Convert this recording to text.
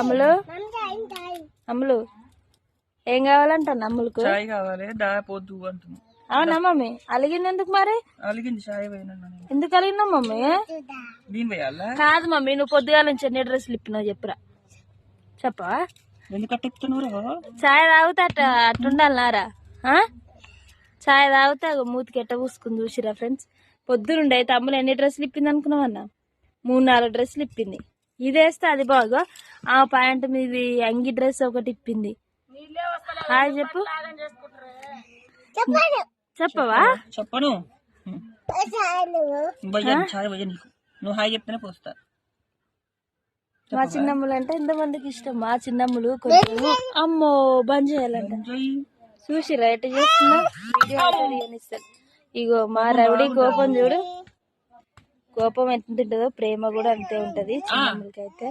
అమ్ములు అమ్ములు ఏం కావాలంట అమ్ములకు చాయ్ కావాలి అంటున్నా. అవునా మమ్మీ? అలిగింది ఎందుకు మరి? అలిగింది చాయ్ ఎందుకు అలిగినావు మమ్మీ? కాదు మమ్మీ నువ్వు పొద్దుగాల నుంచి ఎన్ని డ్రెస్సులు ఇప్పినావు చెప్పురా. చెప్పవా? చాయ్ తాగుతా అట్ట అట్టుండాలనారా? చాయ్ తాగుతా అగో మూతికి ఎట్ట పూసుకుంది చూసిరా ఫ్రెండ్స్. పొద్దునుండే తమ్ముడు ఎన్ని డ్రెస్సులు ఇప్పింది అనుకున్నావన్నా? మూడు నాలుగు డ్రెస్సులు ఇప్పింది. ఇది వేస్తే అది బాగా. ఆ ప్యాంట్ మీది అంగి డ్రెస్ ఒకటి ఇప్పింది. హాయ్ చెప్పు. చెప్పవా? చెప్పను. నువ్వు హాయ్ చెప్తేనే పోస్తా. మా చిన్నమ్ములు అంటే ఎంతమందికి ఇష్టం. మా చిన్నమ్ములు కొంచెం అమ్మో బంద్ చేయాలంట. చూసిరా ఎట్ట చేస్తున్నా. ఇగో మా రవిడి కోపం చూడు. కోపం ఎంత ఉంటుందో ప్రేమ కూడా అంతే ఉంటది. చిన్నమ్మలకి అయితే